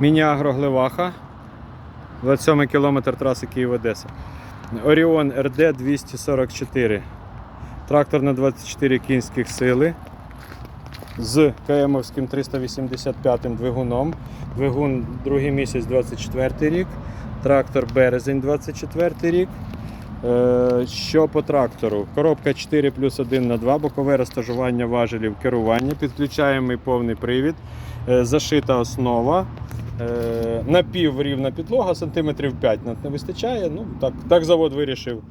Міні-агро Глеваха. 27 кілометр траси Київ-Одеса. Оріон РД 244. Трактор на 24 кінських сили. З КМовським 385 двигуном. Двигун другий місяць 24 рік. Трактор березень 24 рік. Е, Що по трактору? Коробка 4 плюс 1 на 2, бокове розташування важелів керування, підключаємо повний привід, е, зашита основа, напіврівна підлога, сантиметрів 5 нам не вистачає. Ну, так, так завод вирішив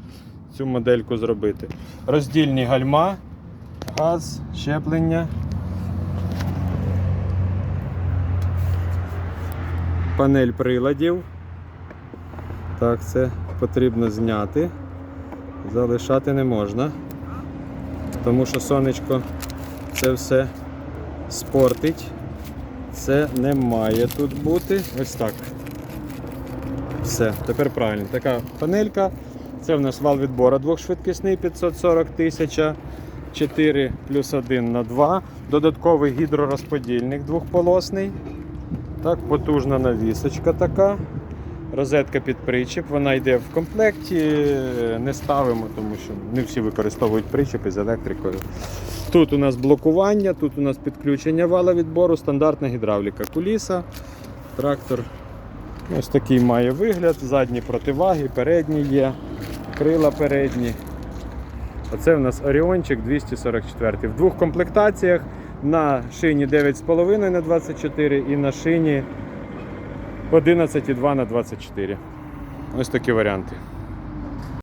цю модельку зробити. Роздільні гальма, газ, щеплення. Панель приладів. Так, це потрібно зняти. Залишати не можна. Тому що сонечко це все спортить. Це не має тут бути. Ось так. Все, тепер правильно. Така панелька. Це в нас вал відбору двохшвидкісний 540 тисяча. 4 плюс 1 на 2. Додатковий гідророзподільник двохполосний. Так, потужна навісочка така. Розетка під причіп, вона йде в комплекті, не ставимо, тому що не всі використовують причепи з електрикою. Тут у нас блокування, тут у нас підключення вала відбору, стандартна гідравліка куліса. Трактор ось такий має вигляд, задні противаги, передні є, крила передні. Оце у нас Оріончик 244 в двох комплектаціях. На шині 9,5 на 24 і на шині 11,2 на 24. Ось такі варіанти.